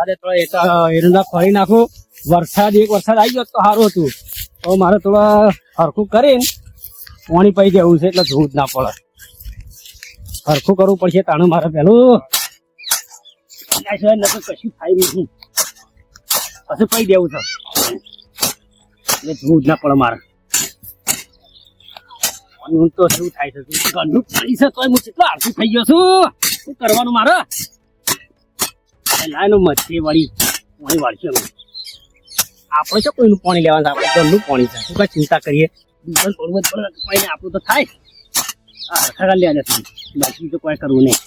વરસાદે તો એરંડા ફરી નાખું. વરસાદ એક વરસાદ આવી ગયો તો સારું હતું. તો મારે થોડા હરખું કરીને પાણી પી જવું છે એટલે જોવું જ ના પડે. હરખું કરવું પડશે તાણું મારે નકર કશું થાય નહીં. પછી પી દેવું છે. એટલે જ ના પડે મારે. હું તો શું થાય છે? ઘરનું પાણી છે તોય હું કેટલો થઈ ગયો છું. શું કરવાનું મારે? લાઈનો મધ્ય વળી પાણી વાળશું આપણે છે કોઈનું પાણી લેવાનું આપણે ઘરનું પાણી થાય શું કઈ ચિંતા કરીએ? પડે પાણી આપણું તો થાય. હા હરખા લે કોઈ કરવું નહીં.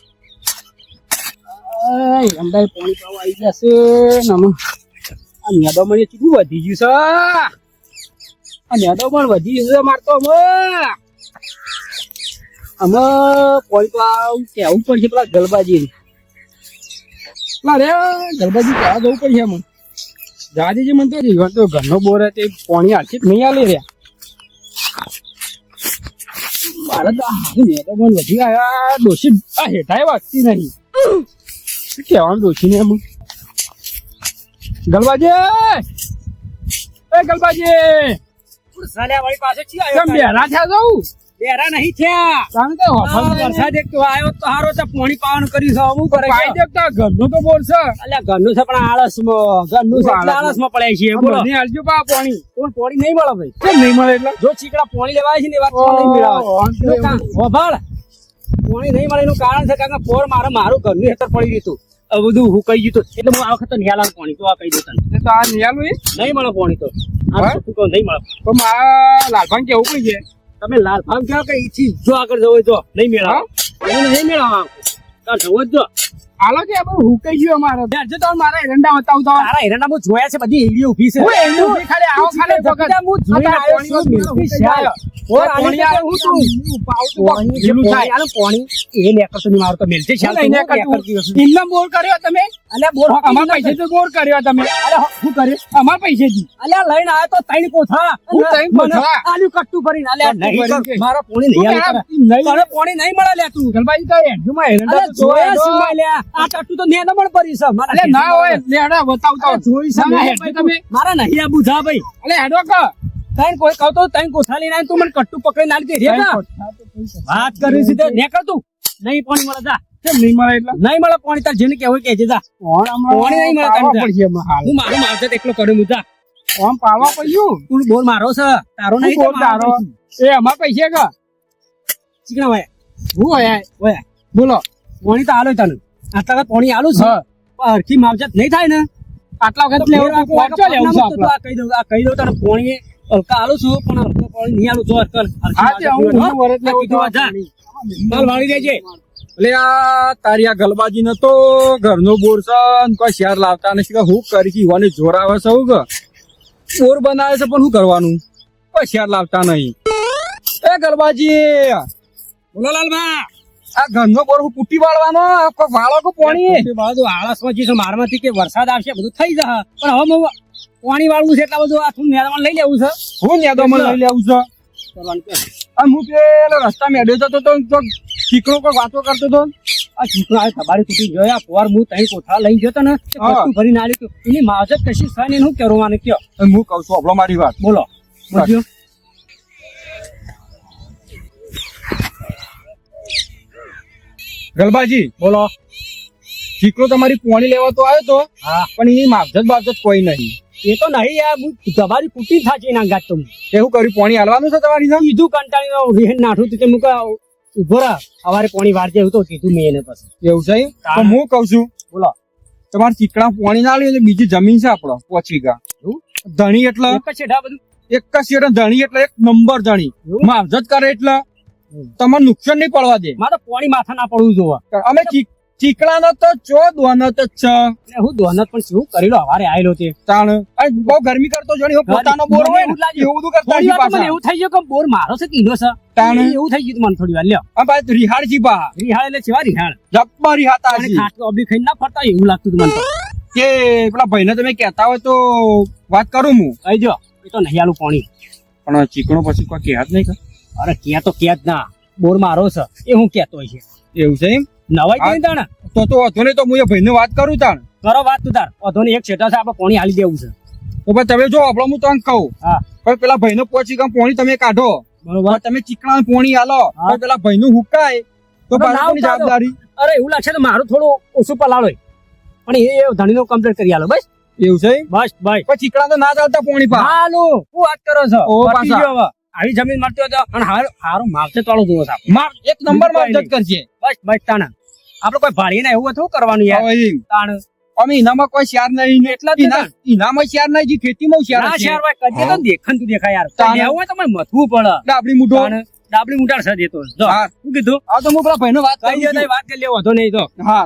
પાણી પાવા આવી જશે નમ આ નેદો મને ચીકું વધી ગયું છે? આ નેદો પણ વધી ગયું મારતો અમે. અમે પાણી આવું કહેવું પડશે પેલા ગલબાજી પેલા રે ગલબાજી કહેવા જવું પડશે મને દાદીજી મને તો જીવન તો ઘરનો બોર તે પાણી આખી નહીં આલી રહ્યા. મારે તો હાલ ને તો પણ વધી આવ્યા ડોશી આ હેઠાય વાગતી નહીં શું કહેવાનું ડોશી ને એમ? ગલબાજી! એ ગલબાજી! સાલ્યા વાળી પાસે છીએ કેમ બેરા થયા જવું બેરા નહીં થયા. કારણ કે વરસાદ એક તો આવ્યો તો હારો તો પાણી પાવાનું કર્યું છે અમુક કરે પાઈ દેખતા ઘરનું તો છે. અલ્યા ઘરનું છે પણ આળસમાં ઘરનું છે એટલે આળસમાં. પડે છે બોલો. આલજો બા પાણી. કોણ પાણી નહીં મળે ભાઈ? કેમ નહીં મળે એટલે? જો ચીકડા પાણી લેવાય છે ને એ વાત નહીં મેળવે? એનું પાણી નહીં મળે એનું કારણ છે કારણ કે પોર મારે મારું ઘરનું હેતર પડી ગયું બધું હું કહી ગયું હતું. એટલે હું આ વખતે નિહાલા પાણી તો આ કહી દઉં તને. તો આ નિહાલું નહીં મળે પાણી તો. આ નહીં મળે. તો મારા લાલભાઈ કેવું કઈ છે? તમે લાલ ફામ કહો કે ઈથી જો આગળ જવો હોય તો. નહીં મેળા નહીં મેળા તાર જવો જ જો. હાલો કે બહુ હુકાઈ ગયો અમારે. જો તો મારા એરંડા બતાવું તો. તારા એરંડા હું જોયા છે બધી હીડી ઊભી છે. હું ઊભી ખાલી આવો ખાલી વખત. હું જોઈને પાણી આવ્યો પાણીમાં છે. ઓર આને પાણી તો હું તો પાઉં તો થાય. આનું પાણી. એ લેકર મારું તો શાલ હું તો લઈને હું કરતું. નેકળતી બોર કર્યો તમે? અલ્યા બોર હો અમાર પૈસે તો બોર કર્યો તમે. અલે હું શું અમાર પૈસે પૈસેથી. અલે લઈને આવ્યો તો ત્રણ કોથા હું ત્રણ કોથા આલુ કટ્ટુ ભરીને. અલે નહીં. કે? મારા પોણી નહીં તું આલ્યું આ તારે. નહીં. પોણી નહીં મળે લે તું. ગલબાજી તો એરંડામાં એરંડા જોયા છે તો. આ કટ્ટું તો નેનો પણ પડી છે. મારા અલે ના હોય લેડા બતાવતા જોઈ છે ના, તમે. મારા નહીં આ બુધા ભાઈ. અલે હેડો ક. તૈન કોઈ કહો તો તૈન કોસાલી ના તું મને કટ્ટુ પકડીને આલી દે. રે વાત કરી સીધે નેકળ તું. નહીં પાણી મળે જા. કેમ નહીં મળે એટલે? નહીં મળે પાણી તાર જેને કેવું કે જા. પાણી નહીં મળે તને. પડશે હું મારું મારશે એકલો કરું હું જા. પાવા પડ્યું તું બોલ મારો છે. તારો નહીં બોલ તારો? એ અમાર પૈસે કા? ચીકણા ભાઈ હું હોય બોલો. પાણી તો આલો તને. આટલા પાણી આલું છે. અરખી માવજત નહીં થાય ને? આટલા વખત લેવું પહોંચો લેવું છે આ કહી દઉં આ કહી દઉં તને પાણી હલકા આલું છું પણ હલકા પાણી નહીં આલું જો હરકર હા હું હું વરસ લેવું તો જા. ચાલ વાળી દેજે. એટલે આ તારી આ ગલબાજી નતો તો ઘરનો બોર છે કોઈ શેર લાવતા નથી હું કરી જીવાની જોર આવે છે હું બોર બનાવે છે પણ શું કરવાનું? કોઈ શેર લાવતા નહીં. એ ગલબાજી. બોલો લાલભા આ ઘરનો બોર હું પૂટી વાળવાનો? કોઈ વાળો કો પોણી બધું આળસમાં જે છે મારમાંથી કે વરસાદ આવશે બધું થઈ જશે. પણ હવે હું પાણી વાળવું છે એટલે બધું આ થોડું મેદાન લઈ લેવું છે? હું નેદો લઈ લેવું છે. હું કે અને હું પેલો રસ્તા મેળ્યો જતો તો તો ચીકણો કોઈ વાતો કરતો તો. આ ચીકણો આ તમારી તૂટી આ પોર હું તઈ કોઠા લઈ જતો ને તે હા. કશું ભરીને તો. એની માવજત કશી છે ને શું કરવાનું કયો? હું કહું છું આપણો મારી વાત. બોલો. ગલબાજી બોલો. ચીકણો તમારી પોણી લેવા તો આવ્યો તો હા. પણ એની માવજત બાવજત કોઈ નહીં. એ તો નહીં યાર હું તમારી કુટી થાચી ના ગાત તો એવું કર્યું? પોણી હાલવાનું છે તમારી સાથે? કીધું કંટાળી વિહેન નાઠું તો કે મુક ઊભો રહા. અમારે પોણી વારજે એવું તો કીધું મેં એને પછી. એવું છે તો હું. કહું છું બોલો. તમારે ચીકણા પોણી ના લે બીજી જમીન છે આપણો પોચી ગા ધણી એટલે એક જ બધું? એક જ ધણી એટલે એક નંબર ધણી. એવું? માવજત કરે એટલે. તમારે નુકસાન નહીં પડવા દે. મારે પોણી માથા ના પડવું જોવા. અમે ચીક- ચીકણાનો તો ચો દોનત જ છ. હું દોનત પણ શું કરેલો હવારે આયેલો તે. તાણ. બહુ ગરમી કરતો જોની હો પોતાનો બોર હોય એવું બધું કરતા હજી પાછા. એવું થઈ ગયું કે બોર મારો છે કીધો છે. તાણ. એવું થઈ ગયું મને થોડી વાર. લ્યો. આ ભાઈ રિહાળ જી બા. રિહાળ એટલે છેવા રિહાળ જબ્બા રિહાતા હજી. ખાટલો અબડી ખાઈને ના ફરતા એવું લાગતું મને. કે પેલા ભાઈને તમે કહેતા હોય તો વાત કરું હું. કહી જો એ તો નહીં આલું પાણી. પણ ચીકણો પછી કોઈ કહેત નહીં કે. અરે કે તો કે જ ના. બોર મારો છે એ હું કેતો છે. એવું છે એમ? નવાઈ હા. કઈ તાણે? તો તો વાંધો નહીં તો હું એ ભાઈ વાત કરું તાણ. કરો વાત તું તાર વધો એક છેટા છે આપણે પોણી હાલી દેવું છે. તો ભાઈ તમે જો આપણો હું તને કહું. હા. પણ પેલા ભાઈનો પોચી ગામ પોણી તમે કાઢો. બરોબર. તમે ચીકણા પોણી આલો હા. પેલા પેલા ભાઈનું હુકાય. તો હવે ના પાછી કોની ઉતારો. જવાબદારી. અરે એવું લાગશે તો મારું થોડું ઓછું પલાળો પણ એ ધણીનો કમ્પ્લીટ કરી આલો બસ. એવું છે બસ ભાઈ ચીકણા તો ના ચાલતા પોણી પર હાલો શું વાત કરો છો? ઓ, પાછા. આવી જમીન મળતી હોય તો અને હારો હારો માવજત વાળો જોવો સાહેબ. માર એક નંબરમાં કરજે. બસ બસ તાણા. આપણે કોઈ ભાડીને એવું હતું કરવાનું યાર? તાણ. અમે ઇનામાં કોઈ શેર નહીં. ને એટલા ને શેર નહીં જે ખેતીમાં શેર ના શેર ભાઈ કદી તો દેખન તું દેખાય યાર. તાણ. એવું હોય તો મને મથવું પડે. ડાબડી મુઢો. ડાબડી મુટાર છે દેતો. જો હા. શું કીધું? આ તો હું પેલા ભાઈનો વાત કરી દે વાત કરી લેવો તો નહીં તો હા.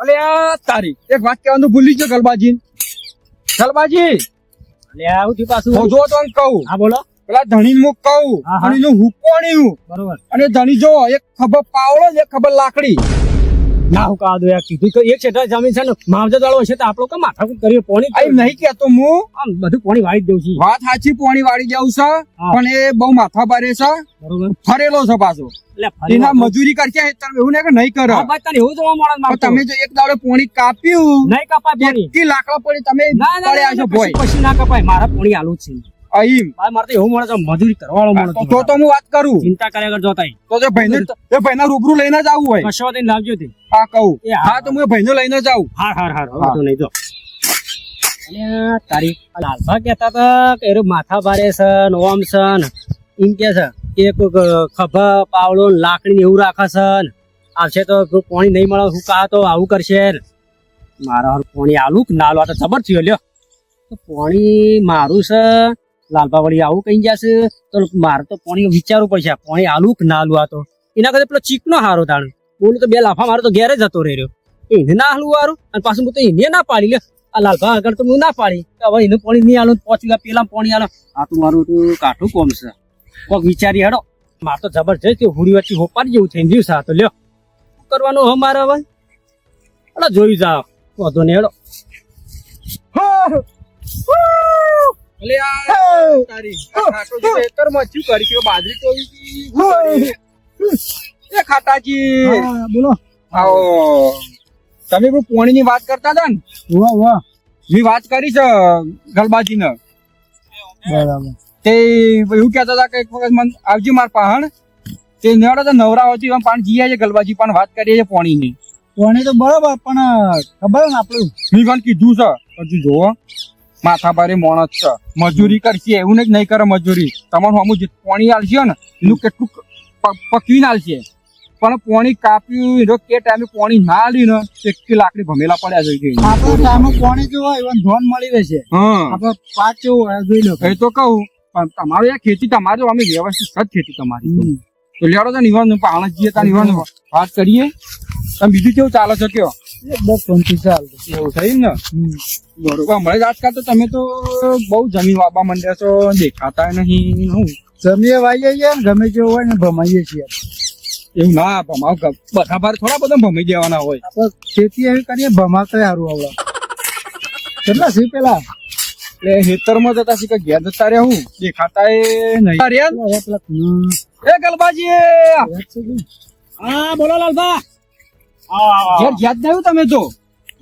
અલે આ તારી. એક વાત કહેવાનું ભૂલી ગયો ગલબાજી ગલબાજી. અલે આવું થયું પાછું. જો તો કહું. હા બોલો. પેલા ધણી હું કહું. અને એનું હુકોણ્યું બરોબર. અને ધણી જો એક ખબર પાવડો ને એક ખબર લાકડી. ના હું કાં યાર કીધું કે એક છેટા જમીન છે ને માવજત વાળો હશે તો આપણો કેમ માથાકૂટ કરીએ પોણી આઈ નહીં કેતો હું. આમ બધું પોણી વાળી દઉં છું. વાત સાચી પોણી વાળી જાઉં છે. પણ એ બહુ માથા ભારે છે. બરોબર. ફરેલો છે પાછો. એના મજૂરી કરશે તમે એવું ને કે નહીં કરો. તને એવું જોવા મળે તમે જો એક દાડો પોણી કાપ્યું નહીં કપાય પોણી. લાકડા પડી તમે ના ના, પછી ના કપાય. મારા પોણી આલું છે. અહીમ ભાઈ મારે તો એવું મળે છે મજૂરી કરવાળો મળે તો તો હું વાત કરું. ચિંતા કર્યા વગર જોતા તો જે ભાઈને એ ભાઈના રૂબરૂ લઈને જ આવું હોય. કશો નહીં, લાવજો તે. હા કહું. હા. તો હું ભાઈને લઈને જ આવું. હા હા હા હા. તો નહીં જો. અને તારી લાલભા કહેતા હતા કે એરો માથા ભારે છે નોમ છે એમ કે છે કે કોઈક ખભા પાવડો ને લાકડી એવું રાખે છે આવશે તો પાણી નહીં મળે હું કહા તો આવું કરશે મારા હારું પાણી આલું નાલવા ના લો તો જબર થયો લ્યો. પાણી મારું છે લાલભા વળી આવું કહી જશે તો મારે તો પાણી વિચારવું પડશે પાણી આલું કે ના આલું આ તો? એના કરતા પેલો ચીકનો હારો તાણ. બોલું તો બે લાફા, મારો તો ઘેરે જતો રહ્યો. એને ના હાલવું હારું? અને પાછું હું તો એને ના પાડી લે આ લાલભા આગળ તો હું ના પાડી. હવે એને પાણી નહીં આલું પહોંચી વીઘા પેલા પાણી આલો. આ તો મારું તો કાઠું કોમ છે. કોક વિચારી હેડો. માર તો જબરજસ્ત હુડી વચ્ચે હોપારી જેવું થઈ ગયું છે તો લ્યો. કરવાનું હો મારે હવે? એટલે જોઈ જાઓ. વાંધો નહીં, હેડો. તમે પોણી ની વાત કરતા હતા ને? મેં વાત કરી છે ગલબાજી ને બરાબર. તે એવું કહેતા હતા કે એક વખત મન આવજી માર પાહણ. તે નડે તો નવરા હોતી એમ પાણ જીયા છે ગલબાજી પણ વાત કરીએ છે પોણીની. પોણી તો બરાબર પણ ખબર ને આપણું? મેં પણ કીધું છે હજુ જોવો. માથા ભારે મોણસ છે. મજૂરી કરશે એવું ને જ નહીં કરે મજૂરી. તમારું હમું જે પોણી આલશે ને એનું કેટલું પકવીને આલશે. પણ પોણી કાપ્યું એનો કે ટાઈમે પોણી ના આલ્યું ને તો એટલી લાકડી ભમેલા પડ્યા જોઈ આપણે ટાઈમે પોણી જો હોય એવા ધોન મળી રહેશે. હા. આપણે પાક કેવું હોય જોઈ લો. એ તો કહું પણ તમારું આ ખેતી તમારી અમે વ્યવસ્થિત જ ખેતી તમારી તો. લેડો તો નિવાન પાણ જઈએ તા નિવાન વાત કરીએ. તમે બીજું કેવું ચાલે છે કયો? એકદમ શાંતિ ચાલ એવું થઈ ને? બરોબર હમણાં આજકાલ તો તમે તો બહુ જમીન વાપા માંડ્યા છો દેખાતા નહીં હું? જમીએ વાઈએ છીએ ગમે જેવું હોય ને ભમાઈએ છીએ. એવું ના ભમાવ બધા ભાર થોડા બધા ભમી દેવાના હોય. ખેતી એવી કરીએ ભમાવતા સારું આવડે. કેટલા છે પેલા? એટલે ખેતરમાં જતા શીખે ઘેર જતા રહ્યા હું. દેખાતા એ નહીં. એ ગલબાજી છે કે? હા બોલો લાલભા. આવો આવો ઘેર યાદ તમે તો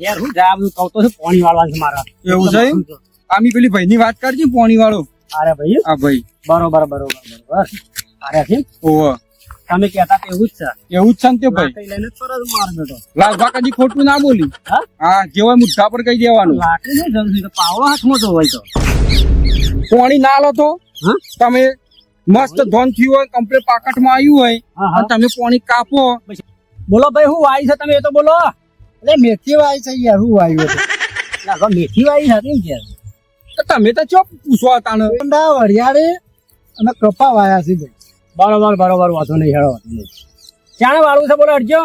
યાર હું જા કહું તો પાણી વાળવાનું છે મારા. એવું છે આમી પેલી ભાઈની વાત કરજી પોણી વાળો અરે ભાઈ આ ભાઈ. બરોબર બરોબર બરોબર. અરે છે ઓહો. તમે કહેતા એવું જ છે. એવું જ છે ને તે ભાઈ. લઈને ફરજ માર બેઠો લાલભા કદી ખોટું ના બોલી. હા? હા જે મુદ્દા પર કહી દેવાનું. લાકડી નહીં છે તો પાવડો હાથમાં તો હોય તો. પોણી ના લો તો? તમે મસ્ત ધોન થયું હોય કમ્પ્લીટ પાકટમાં આવ્યું હોય તમે પોણી કાપો. બોલો ભાઈ હું વાય છે? તમે એ તો બોલો. એટલે મેથી વાય છે યાર હું વાયું હતું મેથી વાય હતી ને તો તમે તો ચો પૂછો હતા ને? વરિયાળે અને કપા વાયા છે ભાઈ. બરોબર બરોબર વાંધો નહીં હેડો ક્યાં વાળું છે બોલો અડજો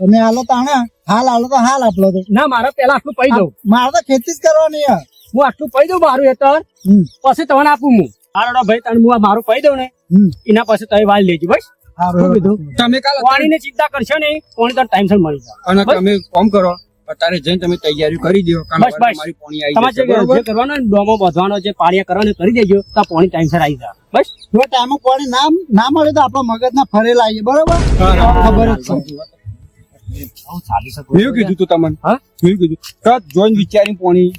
તમે હાલો તાણે હાલ હાલો તો હાલ આપલો તો. ના મારે પેલા આટલું પૈ દઉં. મારે તો ખેતી જ કરવાની યાર. હું આટલું પૈ દઉં મારું હેતર. પછી તમને આપું હું. હાલો ભાઈ તને હું મારું પૈ દઉં ને. એના પછી તમે વાળ લેજો બસ. કીધું? તમે કાલ પાણીની ચિંતા કરશો નહીં પાણી તો ટાઈમસર મળી જાય. અને તમે કોમ કરો અત્યારે જઈને તમે તૈયારી કરી દો બસ, બસ. પોણી તમારે જશે જે બરોબર? જે કરવાનો ડોમો બાંધવાનો જે પાળિયા કરવાનો કરી દેજો તો પાણી ટાઈમસર આવી જાય. બસ. જો ટાઈમ પાણી ના ના મળે તો આપણા મગજ ના ફરેલા આવીએ બરોબર? ખબર જ છે. એવું કીધું તું તમને? હા? એવું કીધું? તો વિચારી વિચારીને પોણી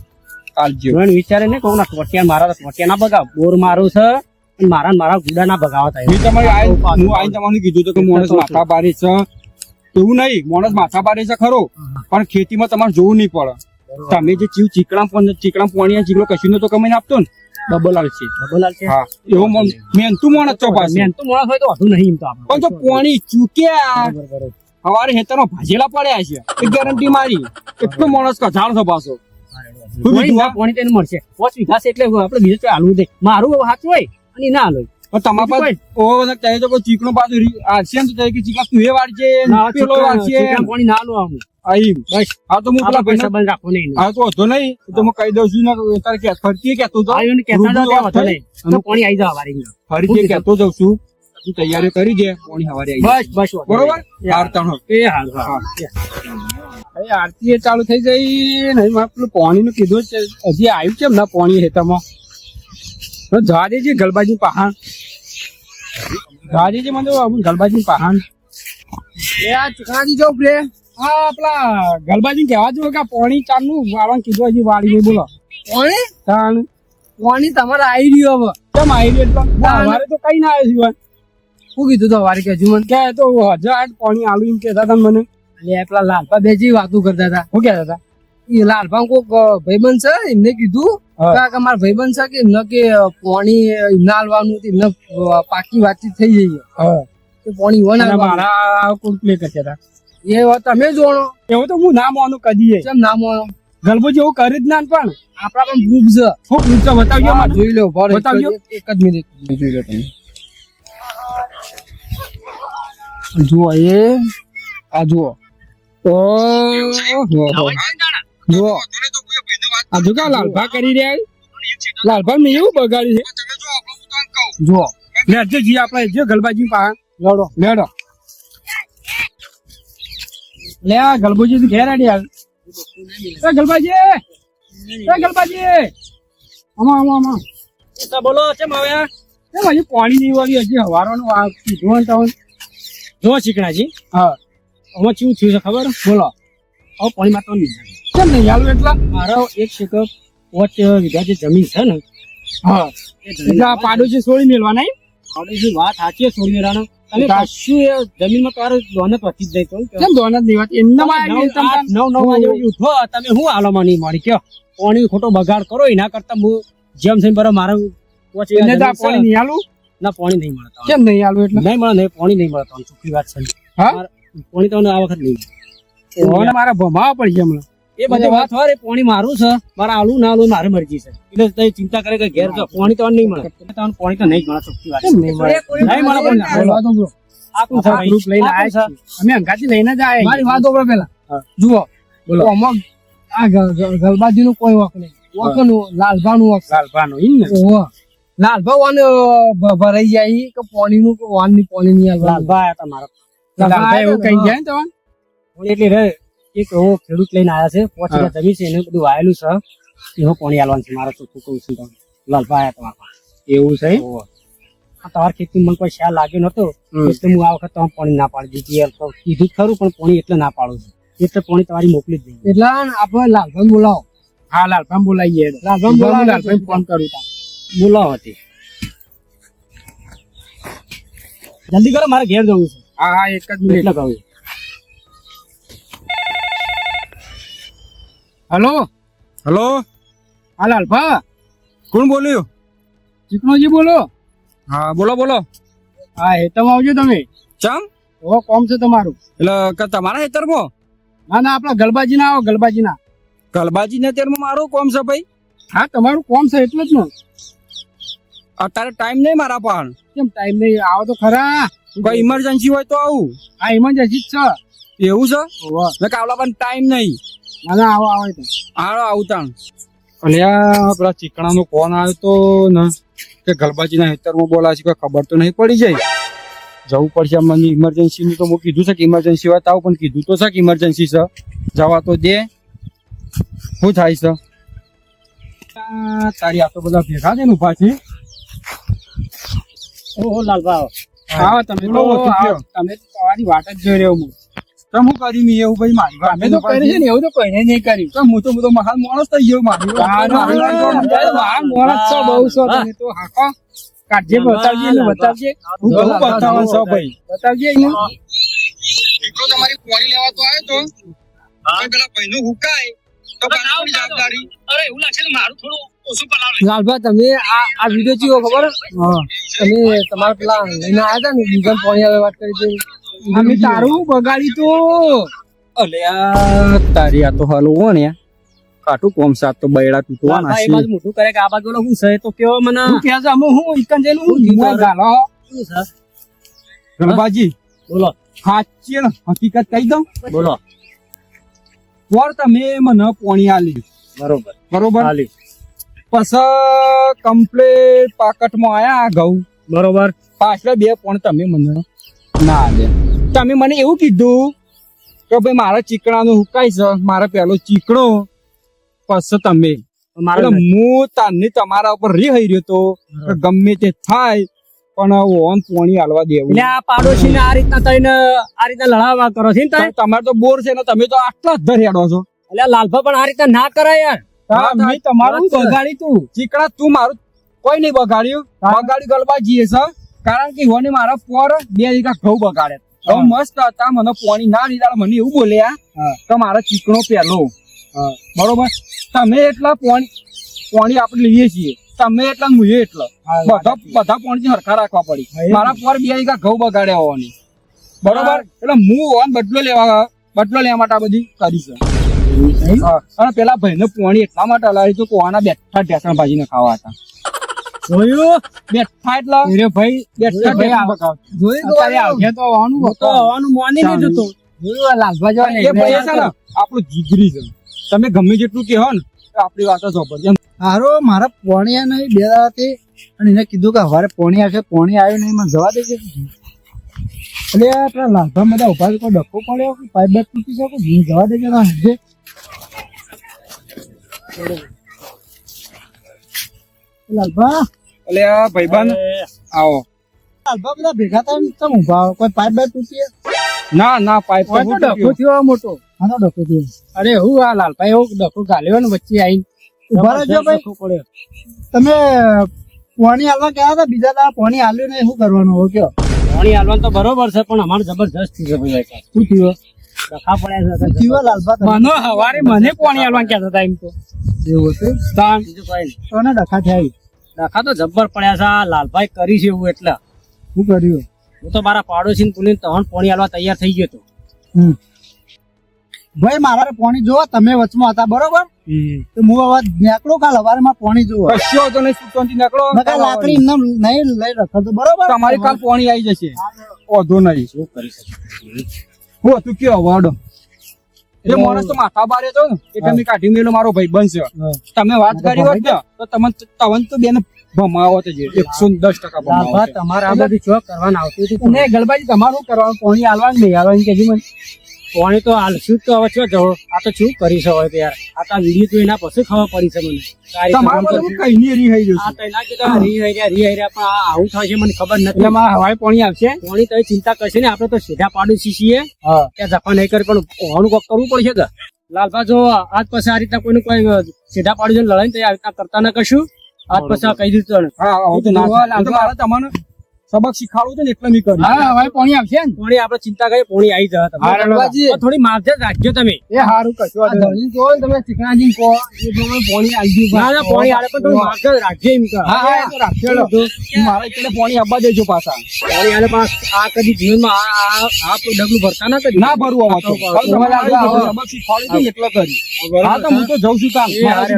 કાલજો જોઈને વિચારે ને કહું ના ટોટિયા મારા ટોટિયા ના બગા બોર મારું છે. મારા મારા ગુડા ના થાય. મેં તમારે હું આઈ તમને કીધું તો કે માણસ માથા પારે છે. એવું નહીં માણસ માથા પારે છે ખરો. પણ ખેતીમાં તમારે જોવું નહીં પડે. તમે જે ચીવ ચીકણા પણ ચીકણા પોણી ચીકડો કશું તો કમાઈને આપતો ને? ડબલ આવશે ડબલ છે? હા. એવો મહેનતું માણસ છો પાસે મેન તો માણસ હોય તો વધુ નહીં તો પણ તો પોણી ચૂક્યા. સવારે હેતરો ભાજેલા પડ્યા છે. એ ગેરંટી મારી. એટલો માણસ કથાળ છો પાછો. પોણી ના, તેને મળશે. પોચ વીઘા છે એટલે આપણે બીજું કોઈ દે મારું સાચું હોય. અને ના પણ તમારા પાસે ઓ કહે તો કોઈ ચીકણું પાછું રી- તો કહે કે ચીકા તું એ વાળજે પેલો વાળશે ચીકણા ના લો આમ. આઈ બસ. આ તો હું પેલા પૈસા બંધ રાખો નહીં. આ તો વાંધો નહીં. તો હું કહી દઉં છું ને તારે કે ફરતી કહેતો તો. આયો ને ત્યાં વધુ થઈ. નહીં. તો પોણી આવી જાવ વારી અંદર. ફરીથી કહેતો જાઉં છું. તું તૈયારી કરી દે પાણી હવારે આવી બસ બસ બરોબર. હાર તણો એ હારું, હા. અરે આરતી એ ચાલુ થઈ ગઈ નહીં એમાં પેલું પાણી નું કીધું છે. હજી આવ્યું છે ના પાણી હેતામાં? તો જવા દેજે ગલબાજી પહાણ. જવા દેજે મને ગલબાજી પહાણ. એ આ ચુકરાજી જો પ્લે હા પેલા ગલબાજી કહેવા જો કે પોણી ચાર ચાલનું વાળવાનું કીધું હજી વાળી નહીં બોલો. પોણી? તાણ. પોણી તમારે આવી રહ્યું હવે. કેમ આવી રહ્યું એટલે અમારે તો કઈ ના આવ્યું શું કીધું તો વારી કેજુ મને? કે તો હજાર પોણી આલુ આલું એમ કહેતા હતા મને. એટલે પેલા લાલપા બેજી વાતો કરતા હતા. શું કહેતા હતા? એ લાલભાઈ કોક ભાઈબંધ છે એમને કીધું. કે મારા ભાઈબંધ છે કે એમને કે પાણી એમને હાલવાનું એમને પાકી વાતચીત થઈ જઈ હા. કે પાણી વન મારા કોણ પ્લે કરતા એ વાત તમે જોણો. એવું તો હું ના માનું કદી કેમ ના માનો? ગલબો જેવું કરી જ ના પણ. આપડા પણ પ્રૂફ છે. ખૂબ ઊંચો બતાવજો જોઈ લો બતાવજો. એક જ મિનિટ. જોઈ લો તમે. જુઓ એ. આ જુઓ. ઓહો. જુઓ. આ જો કા લાલભા કરી રહ્યા છે? લાલભા મેં એવું બગાડ્યું છે. જુઓ લેજો જી આપણે જે ગલબાજી પા લડો લેડો. લે આ ગલબુજી થી ઘેર આડી હાલ. એ ગલબાજી! એ ગલબાજી! આમાં આમાં આમાં. તો બોલો કેમ આવ્યા એ હજી પાણી નહીં વાળી હજી હવારવાનું આ કીધું ને તમે જો ચીકણાજી હા. આમાં શું થયું છે ખબર? બોલો. હવે પાણીમાં તો નહીં. કેમ નહીં? હાલું એટલા. મારો એક શેકર પોચ વીઘા જે જમીન છે ને હા. એટલે પાડોશી નહીં? વાત સાચી છે સોળી વેરાનો તમે કશું એ જમીનમાં તમારે દોનત વધી જ જાય કેમ દોનતની વાત? એમના નવ નવ નવ વાગે ઉઠો તમે હું હાલોમાં નહીં મળી? કયો પાણી ખોટો બગાડ કરો એના કરતા હું જેમ છે બરો મારે પોચ પાણી નહીં આલું ના પાણી નહીં મળે કેમ નહીં આલું એટલે? નહીં મળે નહીં પાણી નહીં મળતા ચોખ્ખી વાત છે હા? પાણી તમને આ વખત નહીં મારા ભમાવા પડી હમણાં. એ બધી વાત હોય પાણી મારું છે. મારે આલું ના આલું મારી મરજી છે. એટલે તમે ચિંતા કરે કે ઘેર તો પાણી તો નહીં મળે. તમને પાણી તો નહીં મળે ચોખ્ખી વાત નહીં મળે? લાલભા લાલભા ભરાઈ જાય કે પાણી નું વાનની પાણી ની. લાલભા આયા તા એવું કઈ જાય તમારે એટલે એક એવો ખેડૂત લઈને આવ્યા છે પોચ. વીઘા જમીન છે એને બધું વાયેલું છે. એનો પાણી આલવાનું છે મારે ચોખ્ખું કહું છું તમે? લાલભા આયા તમારા પાસે. એવું છે. આ તમારી ખેતી મને કોઈ ખ્યાલ લાગ્યો નતો? એટલે હું આ વખત તમે પાણી ના પાડી દીધી. કીધું જ ખરું પણ પાણી એટલે ના પાડું છું. એટલે પાણી તમારી મોકલી જ દઈએ. એટલે આપણે લાલભાઈ બોલાવો. હા લાલભાઈ બોલાવીએ. લાલભાઈ બોલાવો. લાલભાઈ ફોન કરું તા. બોલાવો હતી જલ્દી કરો મારે ઘેર જવું છે. હા હા એક જ મિનિટ એટલે હલો? હલો? હા લાલભા કોણ બોલ્યું? ચીકણોજી બોલો. હા બોલો બોલો. હા હેતમ આવજો તમે. ચમ? ઓ કોમ છે તમારું. એટલે તમારા હેતરમાં? ના ના આપણા ગલબાજી ના આવો ગલબાજી ના ગલબાજી ને અત્યારમાં મારું કોમ છે ભાઈ? હા તમારું કોમ છે એટલે જ ને. અત્યારે ટાઈમ નહીં મારા પણ. કેમ ટાઈમ નહીં? આવો તો ખરા. કોઈ ઇમરજન્સી હોય તો આવું. હા ઇમરજન્સી જ છે. એવું છે? કાવલા પણ ટાઈમ નહીં. ના ના આવો આવો આવો આવું તાણ અલ્યા પેલા ચીકણા નો ફોન આવ્યો તો ને કે ગલબાજી ના હેતરમાં બોલા છે કોઈ ખબર તો નહીં પડી જાય. જવું પડશે મને ઇમરજન્સી નું તો હું કીધું છે કે ઇમરજન્સી હોય તો આવું પણ કીધું તો છે કે ઇમરજન્સી છે. જવા તો દે. શું થાય છે? તારી આ તો બધા ભેગા છે. ને ઊભા છે ઓહો લાલભા હા તમે તમે તમારી વાત જ જોઈ રહ્યો હું. તો હું કરી મી એવું ભાઈ મારી અમે તો કરી છે ને એવું તો કોઈને નહીં કર્યું. તો હું તો હું તો મહાન માણસ થઈ ગયો મારી મહાન માણસ છો, બહુ છો તમે તો હાકો. કાઢજે બતાવજે ને બતાવજે. હું બહુ બતાવો છો ભાઈ. બતાવજે એને. દીકરો તમારી કોણી લેવા તો આવ્યો તો? પેલા ભાઈનું હુકાય. તો કાનૂની જવાબદારી. અરે એવું લાગે ને મારું થોડું ઓછું પલાવ લાલભા તમે આ આ વીડિયો ચીવો ખબર? તમે તમારા પેલા લઈને આવ્યા હતા ને બીજા પોણી આવે વાત કરી હતી. અમે તારું બગાડી તો. અલ્યા તારી આ તો હલવો યા કાટુ કોમ સાત તો બૈડા તૂટવાના લાલભા છે. મોટું કરે કે આ બાજુ શું છે તો કેવો મને. હું કે અમે હું ઇકન જઈને હું શું ગાલો? ગણબાજી બોલો. સાચી હકીકત કહી દઉં? બોલો. પર તમે મને પોણી આલી. બરોબર. બરોબર? આલી. પસ કમ્પ્લેટ પાકટમાં આયા ઘઉં. બરોબર. પાછળ બે પોણ તમે મને ના આલ્યા. તમે મને એવું કીધું કે ભાઈ મારા ચીકણાનું હુકાય છે મારા પેલો ચીકણો પછી તમે. મારે હું તારની તમારા ઉપર રી હઈ રહ્યો તો ગમે તે થાય પણ ઓન પોણી હાલવા દેવું. એટલે આ પાડોશી ને આ રીતના તઈને આ રીતના લડાવવા કરો છો તમારે તો બોર છે ને તમે તો આટલા જ ધરિયાડો છો. એટલે લાલભા પણ આ રીતના ના કરાય યાર. હા, મેં તમારું બગાડી તું. ચીકણા તું મારું કોઈ નહીં બગાડ્યું. બગાડી ગલબા જીએ છે. કારણ કે હોને મારા પર બે વીઘા ઘઉં બગાડે ઘઉં મસ્ત હતા મને પોણી ના લીધા મને એવું બોલ્યા કે મારા ચીકણો પહેલો. બરોબર? તમે એટલા પોણી પોણી આપણે લઈએ છીએ. તમે એટલા ને એટલા. બધા બધા પોણી હરખા રાખવા પડી. મારા પોર બે વીઘા ઘઉં બગાડ્યા હોવાની. બરોબર? એટલે હું હોન બદલો લેવા બદલો લેવા માટે આ બધી કરી છે. અને પેલા ભાઈ ને પોણી એટલા માટે હલાવી તો કોવાના બેઠા ઢેસણ ભાજીને ખાવા હતા. જોયું? બેઠા એટલા અરે ભાઈ બેઠા ભાઈ તો આવવાનું તો આવવાનું મોની છે આપણું જીગરી છે. તમે ગમે જેટલું કહો ને આપણી વાત જ. એમ. હારો મારા પોણિયા નહીં બે દાડા અને એને કીધું કે હવારે પોણી આવશે પોણી આવ્યું નહીં મને જવા દેજે. એટલે આપણા લાભા બધા ઊભા કોઈ ડક્કો પડ્યો પાઇપ બેગ તૂટી શકું જવા દેજે લાલભા? એટલે આ ભાઈબાન આવો. લાલભા બધા ભેગા થઈને ચમ ઊભા કોઈ પાઇપ બાઇપ તૂટી ના ના પાઇપ તો ડખો. થયો મોટો. આનો ડખો થયો. અરે હું આ લાલભાઈ એવો ડખો ગાલ્યો ને વચ્ચે આવીને ઊભા રહેજો ભાઈ. તમે પોણી હાલવા ગયા હતા? બીજા દા પોણી હાલ્યું ને શું કરવાનું હવે કયો? પાણી હાલવાનું તો બરોબર છે પણ અમારે જબરજસ્ત થઈ છે ભાઈ શું થયું? ડખા પડ્યા છે થયું લાલભા તમે? મને હવારે મને પાણી હાલવાનું કહેતા હતા એમ તો. એવું હતું ડખા થયા ડખા તો જબ્બર પડ્યા છે લાલભાઈ કરી છે એવું એટલે. શું કર્યું? હું તો મારા પાડોશી પુલીને તહણ પોણી હાલવા તૈયાર થઈ ગયો હતો ભાઈ મારે પોણી જોવો તમે વચમાં હતા બરોબર? તો હું હવે નેકળો કાલ હવારે માં પોણી જોવો કશો તો નહીં સુટોથી નીકળો નકર લાકડી એમને નહીં લઈ રખો તો બરોબર? તમારી કાલ પોણી આવી જશે. ઓધો નહીં. શું કરી શકે હું તું કયો વાડો. એ માણસ તો માથા બારે તો એટલે મેં કાઢી મેલો મારો ભાઈ બનશે. તમે વાત કરી હોત ને તો તમને તવન તો બેન ભમાવો જ એકસો દસ ટકા ભમાવો તમારે આ બધું ચોક કરવાનું આવતું હતું ને ગલબાજી તમારું કરવાનું કોણી હાલવાનું નહીં હાલવાનું કે મને. પાણી તો જ તો હવે શું જવો આ તો શું કરી હવે યાર? આ તો વીડિયો તો એના પછી ખબર પડી છે મને. તમારે કઈ નહીં રી થઈ આ તો એના કીધું આ રી હર્યા રી હર્યા પણ આવું થશે મને ખબર નથી. એટલે મારા હવાઈ પોણી આવશે? પાણી તો ચિંતા કરશે ને આપણે તો સીધા પાડોશી છીએ. ત્યાં જફા નહીં કરે પણ હોવાનું કોક કરવું પડશે કે? લાલભા જો આજ પછી આ રીતના કોઈ કોઈ સીધા પાડોશી લડાઈ તો આ રીતના કરતા ના કશું આજ પછી કહી દીધું. હા હવે સબક શીખવાડવું છે ને એટલે મેં કર્યું. હા હવે પોણી આવશે ને. પોણી આપણે ચિંતા કરી પોણી આવી જશે તમે. હા, થોડી માવજત રાખજો તમે. એ હારું કશું જોવો તમે ચિકનાજી કહો. એ પ્રમાણે પાણી આલજો ના ના પોણી આવે પણ થોડી માવજત રાખજો એમ કહો. હા હા રાખજો. મારા એટલે પોણી આવવા દેજો પાછા. પોણી આલે પાસ આ કદી જીવનમાં આ આ ડગલું ભરતા ના કરી ના ભરવું આમાં તો. સબક શીખવાડ્યું છે એટલે કર્યું હા તો હું તો જઉં છું કામ.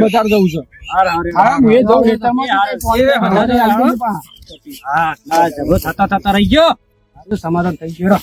બજાર જવું છું. હા હું એ જઉં એ હા જબો થતા થતા રહી ગયો. સમાધાન થઈ ગયો